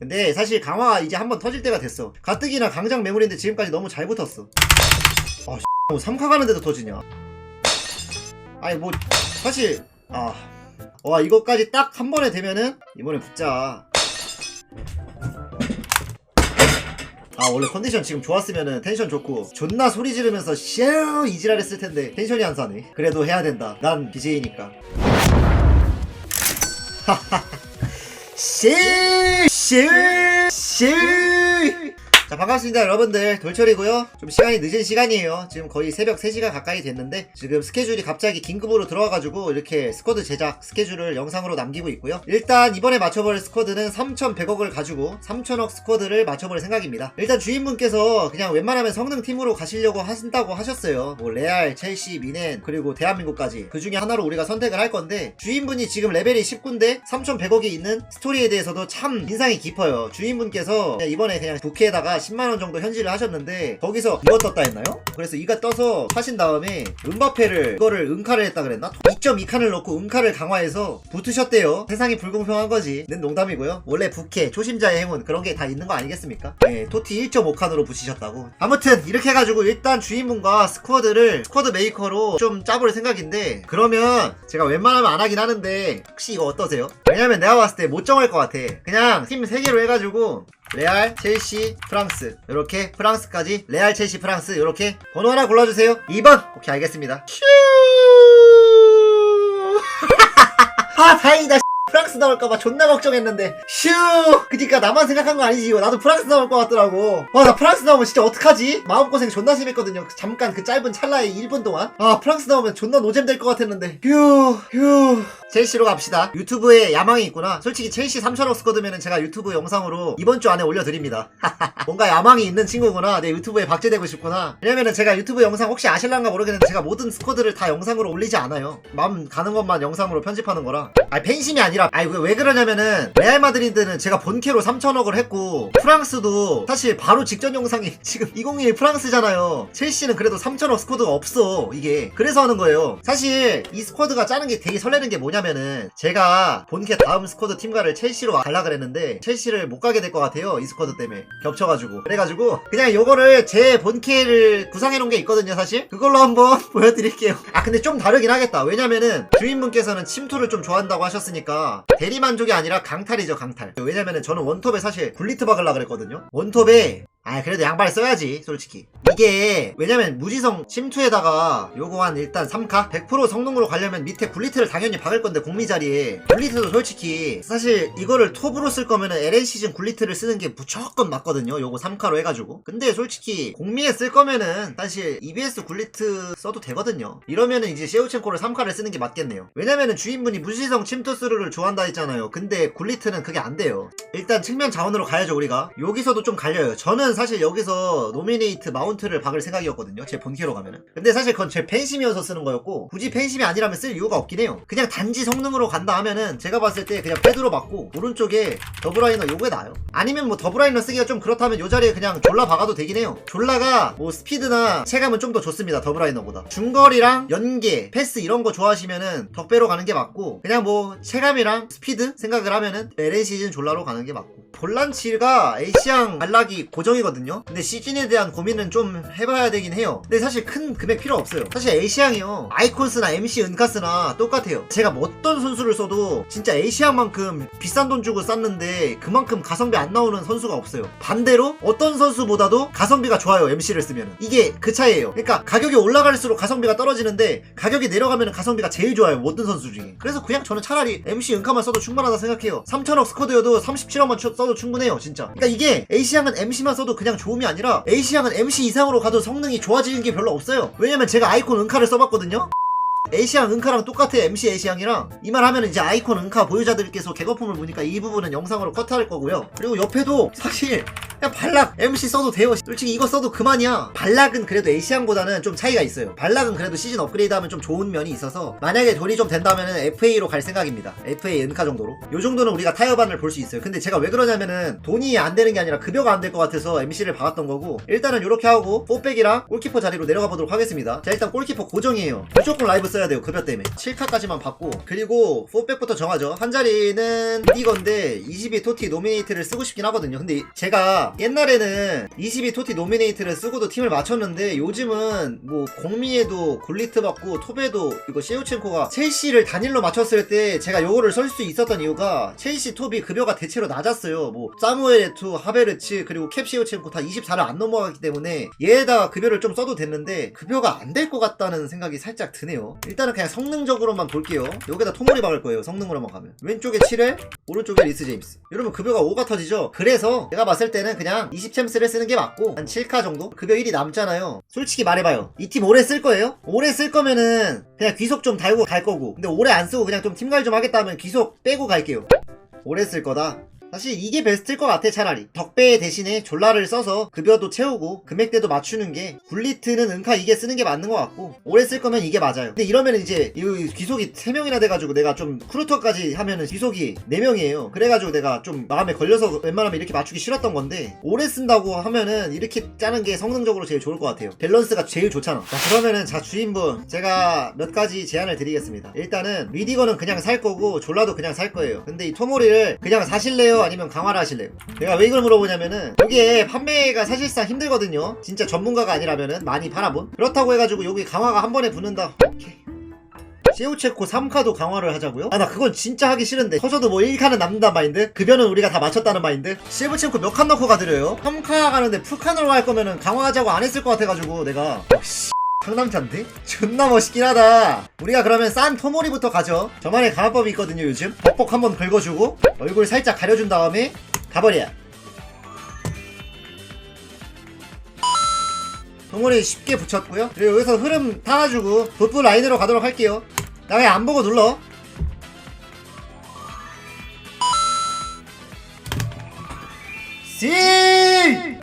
근데 사실 강화가 이제 한번 터질 때가 됐어. 가뜩이나 강장 매물인데 지금까지 너무 잘 붙었어. 아 뭐 3카 가는데도 터지냐? 아니 뭐 사실 아 와 이거까지 딱 한 번에 되면은 이번에 붙자. 아 원래 컨디션 지금 좋았으면은 텐션 좋고 존나 소리 지르면서 쉐어 이지랄 했을 텐데 텐션이 안 사네. 그래도 해야 된다. 난 BJ니까. 쉐 쉐쉐 자 반갑습니다 여러분들. 돌철이고요. 좀 시간이 늦은 시간이에요. 지금 거의 새벽 3시가 가까이 됐는데 지금 스케줄이 갑자기 긴급으로 들어와가지고 이렇게 스쿼드 제작 스케줄을 영상으로 남기고 있고요. 일단 이번에 맞춰볼 스쿼드는 3,100억을 가지고 3,000억 스쿼드를 맞춰볼 생각입니다. 일단 주인분께서 그냥 웬만하면 성능 팀으로 가시려고 하신다고 하셨어요. 뭐 레알, 첼시, 미넨 그리고 대한민국까지. 그 중에 하나로 우리가 선택을 할 건데 주인분이 지금 레벨이 19인데 3,100억이 있는 스토리에 대해서도 참 인상이 깊어요. 주인분께서 이번에 그냥 부캐에다가 10만원 정도 현질을 하셨는데 거기서 이거 떴다 했나요? 그래서 이가 떠서 하신 다음에 은바페를 이거를 은카를 했다 그랬나? 2.2칸을 넣고 은카를 강화해서 붙으셨대요 세상이 불공평한 거지 는 농담이고요 원래 부캐 초심자의 행운 그런 게 다 있는 거 아니겠습니까? 네 토티 1.5칸으로 붙이셨다고 아무튼 이렇게 해가지고 일단 주인분과 스쿼드를 스쿼드 메이커로 좀 짜볼 생각인데 그러면 제가 웬만하면 안 하긴 하는데 혹시 이거 어떠세요? 왜냐면 내가 봤을 때 못 정할 것 같아 그냥 팀 3개로 해가지고 레알, 첼시, 프랑스. 이렇게 프랑스까지 레알, 첼시, 프랑스 이렇게 번호 하나 골라주세요. 2번! 오케이 알겠습니다. 슈 아 다행이다 프랑스 나올까봐 존나 걱정했는데 슈! 그니까 나만 생각한 거 아니지. 이거 나도 프랑스 나올 것 같더라고. 아나 프랑스 나오면 진짜 어떡하지? 마음고생 존나 심했거든요. 그 잠깐 그 짧은 찰나의 1분 동안. 아 프랑스 나오면 존나 노잼 될 것 같았는데. 휴휴. 첼시로 갑시다. 유튜브에 야망이 있구나. 솔직히 첼시 3천억 스쿼드면은 제가 유튜브 영상으로 이번 주 안에 올려드립니다. 뭔가 야망이 있는 친구구나. 내 유튜브에 박제되고 싶구나. 왜냐면은 제가 유튜브 영상 혹시 아실란가 모르겠는데 제가 모든 스쿼드를 다 영상으로 올리지 않아요. 마음 가는 것만 영상으로 편집하는 거라. 아 팬심이 아니라 아니 왜, 왜 그러냐면은 레알 마드리드는 제가 본캐로 3천억을 했고 프랑스도 사실 바로 직전 영상이 지금 2021 프랑스잖아요. 첼시는 그래도 3천억 스쿼드가 없어 이게. 그래서 하는 거예요. 사실 이 스쿼드가 짜는 게 되게 설레는 게 뭐냐면은 제가 본캐 다음 스쿼드 팀가를 첼시로 갈라 그랬는데 첼시를 못 가게 될 것 같아요 이 스쿼드 때문에. 겹쳐가지고. 그래가지고 그냥 요거를 제 본캐를 구상해 놓은 게 있거든요 사실. 그걸로 한번 보여드릴게요. 아 근데 좀 다르긴 하겠다. 왜냐면은 주인분께서는 침투를 좀 좋아한다고 하셨으니까 대리만족이 아니라 강탈이죠 강탈. 왜냐면은 저는 원톱에 사실 굴리트 박으려 그랬거든요. 원톱에 아 그래도 양발 써야지 솔직히. 이게 왜냐면 무지성 침투에다가 요거 한 일단 3카? 100% 성능으로 가려면 밑에 굴리트를 당연히 박을 건데 공미 자리에. 굴리트도 솔직히 사실 이거를 톱으로 쓸 거면은 LN 시즌 굴리트를 쓰는 게 무조건 맞거든요 요거 3카로 해가지고. 근데 솔직히 공미에 쓸 거면은 사실 EBS 굴리트 써도 되거든요. 이러면은 이제 셰우첸코를 3카를 쓰는 게 맞겠네요. 왜냐면은 주인분이 무지성 침투 스루를 좋아한다 했잖아요. 근데 굴리트는 그게 안 돼요. 일단 측면 자원으로 가야죠 우리가. 여기서도 좀 갈려요. 저는 사실 여기서 노미네이트 마운트를 박을 생각이었거든요. 제 본캐로 가면은. 근데 사실 그건 제 팬심이어서 쓰는 거였고 굳이 팬심이 아니라면 쓸 이유가 없긴 해요. 그냥 단지 성능으로 간다 하면은 제가 봤을 때 그냥 패드로 받고 오른쪽에 더블라이너 요게 나아요. 아니면 뭐 더블라이너 쓰기가 좀 그렇다면 요 자리에 그냥 졸라 박아도 되긴 해요. 졸라가 뭐 스피드나 체감은 좀 더 좋습니다 더블라이너보다. 중거리랑 연계 패스 이런 거 좋아하시면은 덕배로 가는 게 맞고 그냥 뭐 체감이랑 스피드 생각을 하면은 LN 시즌 졸라로 가는 게 맞고. 볼란치가 A시앙 안락이 고정이 거든요? 근데 시즌에 대한 고민은 좀 해봐야 되긴 해요. 근데 사실 큰 금액 필요 없어요. 사실 A시앙이요. 아이콘스나 MC 은카스나 똑같아요. 제가 뭐 어떤 선수를 써도 진짜 A시앙만큼 비싼 돈 주고 쌌는데 그만큼 가성비 안 나오는 선수가 없어요. 반대로 어떤 선수보다도 가성비가 좋아요 MC를 쓰면 이게 그 차이예요. 그러니까 가격이 올라갈수록 가성비가 떨어지는데 가격이 내려가면 가성비가 제일 좋아요 모든 선수 중에. 그래서 그냥 저는 차라리 MC 은카만 써도 충분하다 생각해요. 3천억 스쿼드여도 37억만 써도 충분해요 진짜. 그러니까 이게 A시앙은 MC만 써도 그냥 좋음이 아니라 A시앙은 MC 이상으로 가도 성능이 좋아지는 게 별로 없어요. 왜냐면 제가 아이콘 은카를 써봤거든요 에이시앙 은카랑 똑같아 MC 에이시앙이랑. 이 말 하면 이제 아이콘 은카 보유자들께서 개거품을 보니까 이 부분은 영상으로 컷할 거고요. 그리고 옆에도 사실 그냥 발락 MC 써도 돼요. 솔직히 이거 써도 그만이야. 발락은 그래도 에이시안보다는 좀 차이가 있어요. 발락은 그래도 시즌 업그레이드 하면 좀 좋은 면이 있어서 만약에 돈이 좀 된다면 FA로 갈 생각입니다. FA 은카 정도로. 요 정도는 우리가 타이어반을 볼 수 있어요. 근데 제가 왜 그러냐면은 돈이 안 되는 게 아니라 급여가 안 될 것 같아서 MC를 박았던 거고 일단은 이렇게 하고 뽀백이랑 골키퍼 자리로 내려가 보도록 하겠습니다. 자 일단 골키퍼 고정이에요. 무조건 라이브 써야 돼요 급여 때문에. 7카까지만 받고. 그리고 뽀백부터 정하죠. 한 자리는 이건데 22 토티 노미네이트를 쓰고 싶긴 하거든요. 근데 제가 옛날에는 22 토티 노미네이트를 쓰고도 팀을 맞췄는데 요즘은 뭐 공미에도 굴리트 받고 톱에도 이거 시우첸코가 첼시를 단일로 맞췄을 때 제가 요거를 쓸 수 있었던 이유가 첼시 톱이 급여가 대체로 낮았어요. 뭐 사무엘 에투 하베르츠 그리고 캡 시우첸코 다 24를 안 넘어가기 때문에 얘에다가 급여를 좀 써도 됐는데 급여가 안 될 것 같다는 생각이 살짝 드네요 일단은 그냥 성능적으로만 볼게요. 여기다 토모리 박을 거예요 성능으로만 가면. 왼쪽에 7회 오른쪽에 리스 제임스. 이러면 급여가 5가 터지죠? 그래서 제가 봤을 때는 그냥 20챔스를 쓰는 게 맞고 한 7카 정도? 급여 1이 남잖아요. 솔직히 말해봐요. 이 팀 오래 쓸 거예요? 오래 쓸 거면은 그냥 귀속 좀 달고 갈 거고. 근데 오래 안 쓰고 그냥 좀 팀갈 좀 하겠다 하면 귀속 빼고 갈게요. 오래 쓸 거다 사실 이게 베스트일 것 같아 차라리. 덕배 대신에 졸라를 써서 급여도 채우고 금액대도 맞추는 게 굴리트는 은카 이게 쓰는 게 맞는 것 같고 오래 쓸 거면 이게 맞아요. 근데 이러면 이제 이 귀속이 3명이나 돼가지고 내가 좀 크루터까지 하면은 귀속이 4명이에요. 그래가지고 내가 좀 마음에 걸려서 웬만하면 이렇게 맞추기 싫었던 건데 오래 쓴다고 하면은 이렇게 짜는 게 성능적으로 제일 좋을 것 같아요. 밸런스가 제일 좋잖아. 자 그러면은 자 주인분 제가 몇 가지 제안을 드리겠습니다. 일단은 리디거는 그냥 살 거고 졸라도 그냥 살 거예요. 근데 이 토모리를 그냥 사실래요 아니면 강화를 하실래요 내가 왜 이걸 물어보냐면은 여기에 판매가 사실상 힘들거든요 진짜 전문가가 아니라면은 많이 팔아본 그렇다고 해가지고 여기 강화가 한 번에 붙는다 시우체코 3카도 강화를 하자고요? 아 나 그건 진짜 하기 싫은데 터져도 뭐 1카는 남는단 마인드? 급여는 우리가 다 맞췄다는 마인드? 시우체코 몇 칸 넣고 가드려요? 3카 가는데 풀칸으로 갈 거면은 강화하자고 안 했을 것 같아가지고 내가 역시 상남자인데? 존나 멋있긴 하다 우리가 그러면 싼 토모리부터 가죠 저만의 강화법이 있거든요 요즘 벅벅 한번 긁어주고 얼굴 살짝 가려준 다음에 가버려 동물이 쉽게 붙였고요. 그리고 여기서 흐름 타가지고 돋부 라인으로 가도록 할게요. 나 그냥 안 보고 눌러. 씨!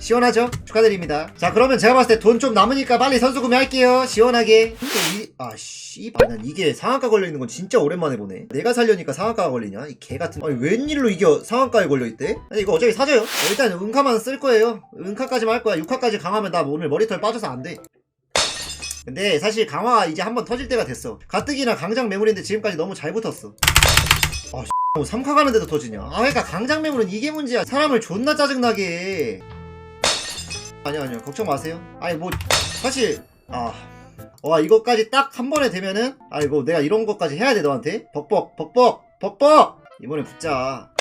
시원하죠? 축하드립니다. 자, 그러면 제가 봤을 때 돈 좀 남으니까 빨리 선수 구매할게요. 시원하게. 근데 이, 아, 씨. 아, 난 이게 상한가 걸려있는 건 진짜 오랜만에 보네. 내가 살려니까 상한가가 걸리냐? 이 개 같은. 아니, 웬일로 이게 상한가에 걸려있대? 아니, 이거 어차피 사줘요. 일단 은카만 쓸 거예요. 은카까지만 할 거야. 6카까지 강하면 나 오늘 머리털 빠져서 안 돼. 근데 사실 강화 이제 한번 터질 때가 됐어. 가뜩이나 강장 매물인데 지금까지 너무 잘 붙었어. 아, 뭐 3카 가는데도 터지냐? 아, 그러니까 강장 매물은 이게 문제야. 사람을 존나 짜증나게 해. 아니요, 아니요. 걱정 마세요. 아니, 뭐, 사실, 아. 와, 이거까지 딱 한 번에 되면은, 아이고, 내가 이런 것까지 해야 돼, 너한테? 벅벅, 벅벅, 벅벅! 이번에 붙자.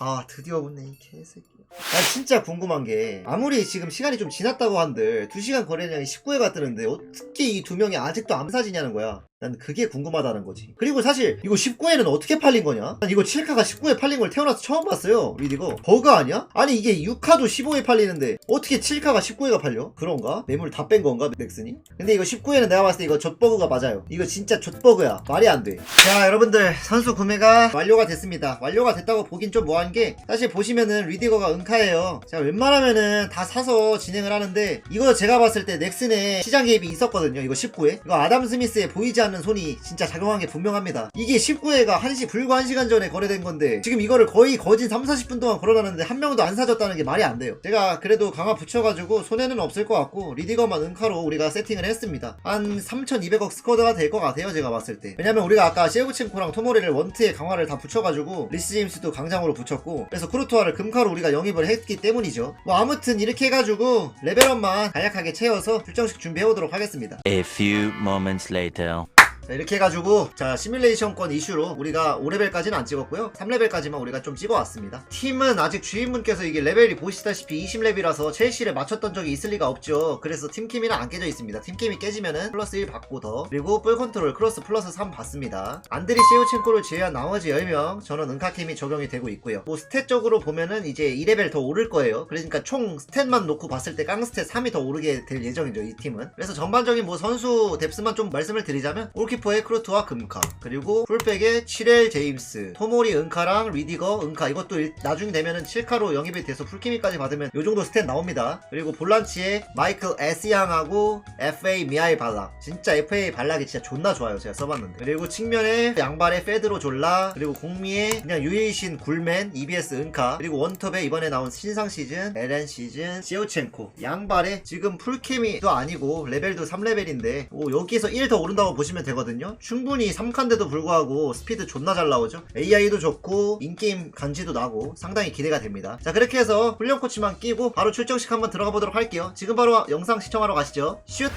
아 드디어 붙네 이 개새끼. 난 진짜 궁금한 게 아무리 지금 시간이 좀 지났다고 한들 2시간 거래량이 19회가 뜨는데 어떻게 이 두 명이 아직도 안 사지냐는 거야 난 그게 궁금하다는 거지. 그리고 사실 이거 19회는 어떻게 팔린 거냐? 난 이거 7카가 19회 팔린 걸 태어나서 처음 봤어요. 리디거. 버그 아니야? 아니 이게 6카도 15회 팔리는데 어떻게 7카가 19회가 팔려? 그런가? 매물 다 뺀 건가 넥슨이? 근데 이거 19회는 내가 봤을 때 이거 좆버그가 맞아요. 이거 진짜 좆버그야. 말이 안돼자 여러분들. 선수 구매가 완료가 됐습니다. 완료가 됐다고 보긴 좀 뭐한 게 사실 보시면은 리디거가 은카예요. 제가 웬만하면은 다 사서 진행을 하는데 이거 제가 봤을 때 넥슨에 시장 개입이 있었거든요. 이거 19회 이거 아담 스미스의 보이지 않는 손이 진짜 작용한 게 분명합니다. 이게 19회가 1시 불과 1시간 전에 거래된 건데 지금 이거를 거의 거진 3, 40분 동안 걸어놨는데 한 명도 안 사줬다는 게 말이 안 돼요. 제가 그래도 강화 붙여가지고 손해는 없을 것 같고 리디거만 은카로 우리가 세팅을 했습니다. 한 3200억 스쿼드가 될 것 같아요 제가 봤을 때. 왜냐면 우리가 아까 시에브첸코랑 토모리를 원트에 강화를 다 붙여가지고 리스 제임스도 강장으로 붙였고 그래서 크루토아를 금카로 우리가 영입을 했기 때문이죠. 뭐 아무튼 이렇게 해가지고 레벨업만 간략하게 채워서 출정식 준비해오도록 하겠습니다. A few moments later. 자, 이렇게 해가지고 자 시뮬레이션권 이슈로 우리가 5레벨까지는 안 찍었고요. 3레벨까지만 우리가 좀 찍어왔습니다. 팀은 아직 주인분께서 이게 레벨이 보시다시피 20레벨이라서 첼시를 맞췄던 적이 있을 리가 없죠. 그래서 팀킴이는 안 깨져 있습니다. 팀킴이 깨지면은 플러스 1 받고 더. 그리고 뿔 컨트롤 크로스 플러스 3 받습니다. 안드리 시우첸코를 제외한 나머지 10명 저는 은카킴이 적용이 되고 있고요. 뭐 스탯적으로 보면은 이제 2레벨 더 오를 거예요. 그러니까 총 스탯만 놓고 봤을 때 깡스탯 3이 더 오르게 될 예정이죠 이 팀은. 그래서 전반적인 뭐 선수 뎁스만 좀 말씀을 드리자면 골키 골키퍼에 크루트와 금카 그리고 풀백에 7엘 제임스 토모리 은카랑 리디거 은카. 이것도 일- 나중에 되면은 7카로 영입이 돼서 풀키미까지 받으면 요 정도 스탯 나옵니다. 그리고 볼란치에 마이클 에스양하고 FA 미아이 발락. 진짜 FA 발락이 진짜 존나 좋아요 제가 써봤는데. 그리고 측면에 양발에 페드로 졸라 그리고 공미에 그냥 유일신 굴맨 EBS 은카. 그리고 원톱에 이번에 나온 신상 시즌 LN 시즌 시오첸코. 양발에 지금 풀케미도 아니고 레벨도 3레벨인데 여기에서 1 더 오른다고 보시면 되거든요 충분히 3칸데도 불구하고 스피드 존나 잘 나오죠. AI도 좋고 인게임 간지도 나고 상당히 기대가 됩니다. 자 그렇게 해서 훈련 코치만 끼고 바로 출정식 한번 들어가 보도록 할게요. 지금 바로 영상 시청하러 가시죠. 슛!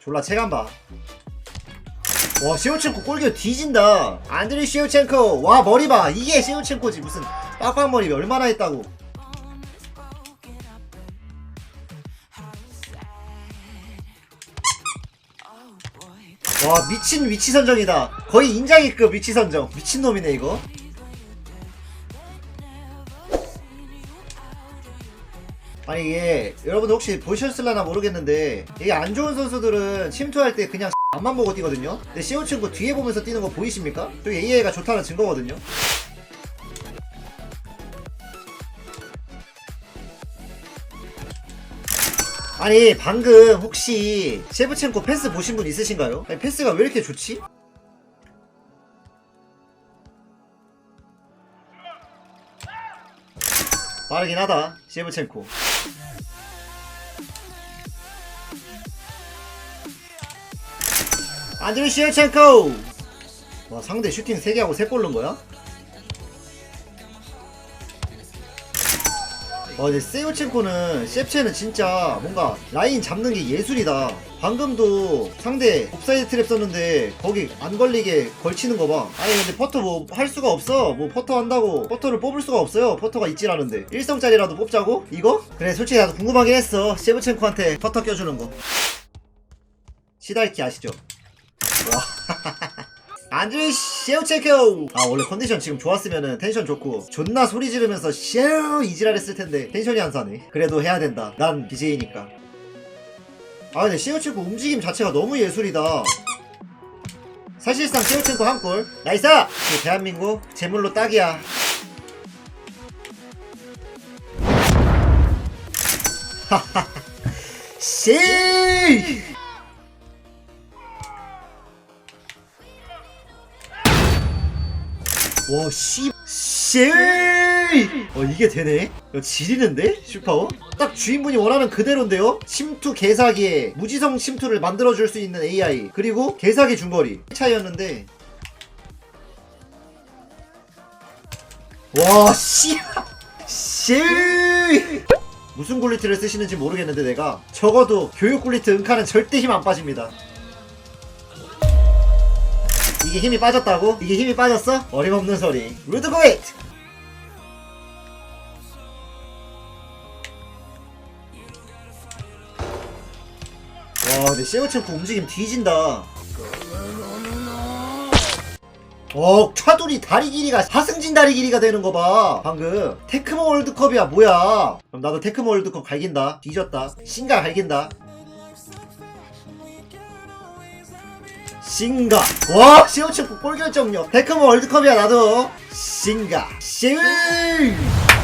졸라 체감 봐. 와 시오첸코 골기어 뒤진다. 안드리 시오첸코. 와 머리 봐. 이게 시오첸코지. 무슨 빡빡 머리 얼마나 했다고. 와 미친 위치 선정이다. 거의 인장이급 위치 선정. 미친 놈이네 이거. 아니 이게 여러분들 혹시 보셨을라나 모르겠는데 이게 안 좋은 선수들은 침투할 때 그냥 앞만 보고 뛰거든요 근데 시오친구 뒤에 보면서 뛰는 거 보이십니까? 저기 AI가 좋다는 증거거든요 아니 방금 혹시 셰브첸코 패스 보신 분 있으신가요? 아니 패스가 왜 이렇게 좋지? 빠르긴 하다 셰브첸코 안드리 셰브첸코 와 상대 슈팅 3개 하고 3골 넣은 거야? 와 근데 세우첸코는 셰프체는 진짜 뭔가 라인 잡는 게 예술이다. 방금도 상대 옵사이드 트랩 썼는데 거기 안 걸리게 걸치는 거 봐. 아니 근데 퍼터 뭐 할 수가 없어. 뭐 퍼터 한다고 퍼터를 뽑을 수가 없어요. 퍼터가 있지라는데. 1성짜리라도 뽑자고? 이거? 그래 솔직히 나도 궁금하긴 했어. 셰브첸코한테 퍼터 껴주는 거. 시달키 아시죠? 와 안드레 셰우체코 아 원래 컨디션 지금 좋았으면은 텐션 좋고 존나 소리 지르면서 쉐우 이지랄 했을 텐데 텐션이 안 사네. 그래도 해야 된다. 난 BJ니까. 아 근데 셰우체코 움직임 자체가 너무 예술이다. 사실상 셰우첸코 한골. 나이스! 그 대한민국 제물로 딱이야. 하하하. 씨 와, 씨, 씨! 어, 이게 되네? 야, 지리는데? 슈퍼? 딱 주인분이 원하는 그대로인데요? 침투 개사기에 무지성 침투를 만들어줄 수 있는 AI. 그리고 개사기 중거리. 차이였는데. 와, 씨! 씨! 무슨 굴리트를 쓰시는지 모르겠는데 내가 적어도 교육 굴리트 은카는 절대 힘 안 빠집니다. 이게 힘이 빠졌다고? 이게 힘이 빠졌어? 어림없는 소리. 루드고이트! 와, 근데 세우첸코 움직임 뒤진다. 어, 차돌이 다리 길이가 하승진 다리 길이가 되는 거 봐. 방금. 테크모 월드컵이야, 뭐야. 그럼 나도 테크모 월드컵 갈긴다. 뒤졌다. 신가 갈긴다. 싱가. 와 시오체프 골결정력. 데크모 월드컵이야 나도. 싱가. 싱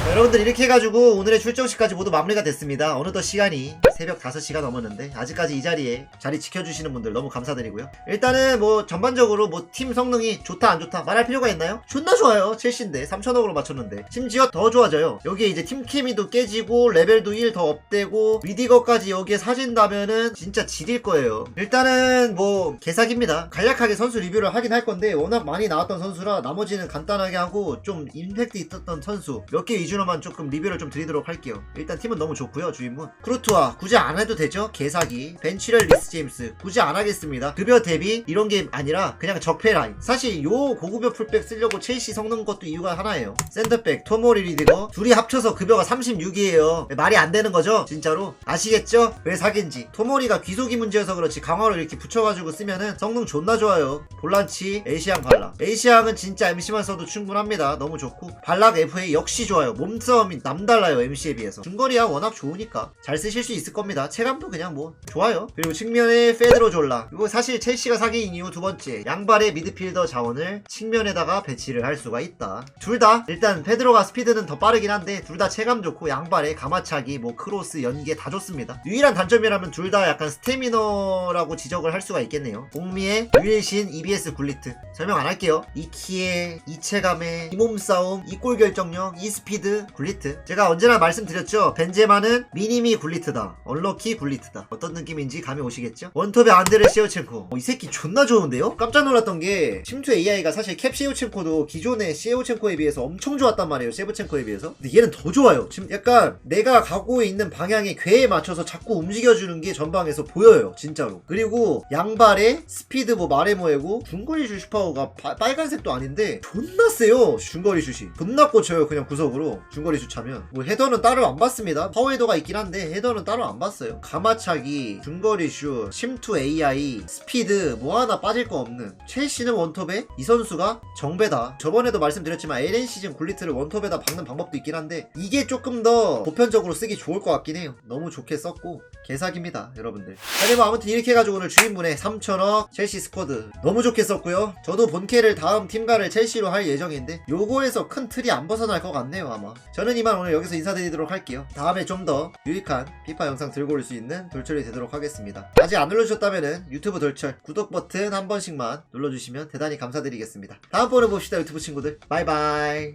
자, 여러분들 이렇게 해가지고 오늘의 출정식까지 모두 마무리가 됐습니다. 어느덧 시간이 새벽 5시가 넘었는데 아직까지 이 자리에 자리 지켜주시는 분들 너무 감사드리고요. 일단은 뭐 전반적으로 뭐 팀 성능이 좋다 안 좋다 말할 필요가 있나요? 존나 좋아요. 첼시인데 3천억으로 맞췄는데. 심지어 더 좋아져요. 여기에 이제 팀 케미도 깨지고 레벨도 1 더 업되고 위디거까지 여기에 사진다면은 진짜 지릴 거예요. 일단은 뭐 개사기입니다. 간략하게 선수 리뷰를 하긴 할 건데 워낙 많이 나왔던 선수라 나머지는 간단하게 하고 좀 임팩트 있었던 선수 몇개 위주로만 조금 리뷰를 좀 드리도록 할게요. 일단 팀은 너무 좋고요 주인분. 크루트와 굳이 안 해도 되죠? 개사기. 벤치렐 리스 제임스. 굳이 안 하겠습니다. 급여 대비 이런 게 아니라 그냥 적폐 라인. 사실 요 고급여 풀백 쓰려고 첼시 섞는 것도 이유가 하나예요. 샌드백 토모리 리디거. 둘이 합쳐서 급여가 36이에요. 말이 안 되는 거죠? 진짜로? 아시겠죠? 왜 사기인지. 토모리가 귀속이 문제여서 그렇지 강화로 이렇게 붙여가지고 쓰면은 성능 존나 좋아요. 볼란치 에이시앙 발락 에이시앙은 진짜 MC만 써도 충분합니다. 너무 좋고. 발락 FA 역시 좋아요 몸싸움이 남달라요 MC에 비해서. 중거리야 워낙 좋으니까. 잘 쓰실 수 있을 겁니다. 체감도 그냥 뭐 좋아요. 그리고 측면에 페드로 졸라. 이거 사실 첼시가 사기인 이유 두 번째 양발의 미드필더 자원을 측면에다가 배치를 할 수가 있다. 둘 다 일단 페드로가 스피드는 더 빠르긴 한데 둘 다 체감 좋고 양발에 가마차기 뭐 크로스 연계 다 좋습니다. 유일한 단점이라면 둘 다 약간 스태미너라고 지적을 할 수가 있겠네요. 공미의 유일신 EBS 굴리트. 설명 안 할게요. 이 키에 이 체감에 이 몸싸움 이 골 결정력 이 스피드 굴리트 제가 언제나 말씀드렸죠. 벤제마는 미니미 굴리트다. 언럭키 굴리트다. 어떤 느낌인지 감이 오시겠죠? 원톱의 안드레 시오첸코. 어, 이 새끼 존나 좋은데요? 깜짝 놀랐던 게 심투 AI가 사실 캡 시오첸코도 기존의 시오첸코에 비해서 엄청 좋았단 말이에요. 세브첸코에 비해서. 근데 얘는 더 좋아요. 지금 약간 내가 가고 있는 방향의 궤에 맞춰서 자꾸 움직여주는 게 전방에서 보여요. 진짜로. 그리고 양발에 스피드 뭐 마레모에고 중거리 슛 바- 빨간색도 아닌데 존나 세요. 중거리 슛이 존나 꽂혀요. 그냥 구석으로 중거리 슛 차면. 뭐 헤더는 따로 안 봤습니다. 파워 헤더가 있긴 한데 헤더는 따로 안 봤어요. 가마차기 중거리 슛 심투 AI 스피드 뭐 하나 빠질 거 없는. 첼시는 원톱에 이 선수가 정배다. 저번에도 말씀드렸지만 LN 시즌 굴리트를 원톱에다 박는 방법도 있긴 한데 이게 조금 더 보편적으로 쓰기 좋을 것 같긴 해요. 너무 좋게 썼고 개사기입니다 여러분들. 자, 네, 뭐 아무튼 이렇게 해가지고 오늘 주인분의 3천억 첼시 스쿼드 너무 좋게 썼고요. 저도 본캐를 다음 팀가를 첼시로 할 예정인데 요거에서 큰 틀이 안 벗어날 것 같네요 아마 저는 이만 오늘 여기서 인사드리도록 할게요. 다음에 좀 더 유익한 피파 영상 들고 올 수 있는 돌철이 되도록 하겠습니다. 아직 안 눌러주셨다면 유튜브 돌철 구독 버튼 한 번씩만 눌러주시면 대단히 감사드리겠습니다. 다음번에 봅시다 유튜브 친구들. 바이바이.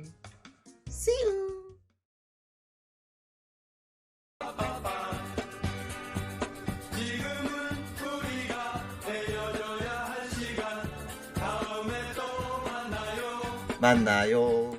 See you. 만나요.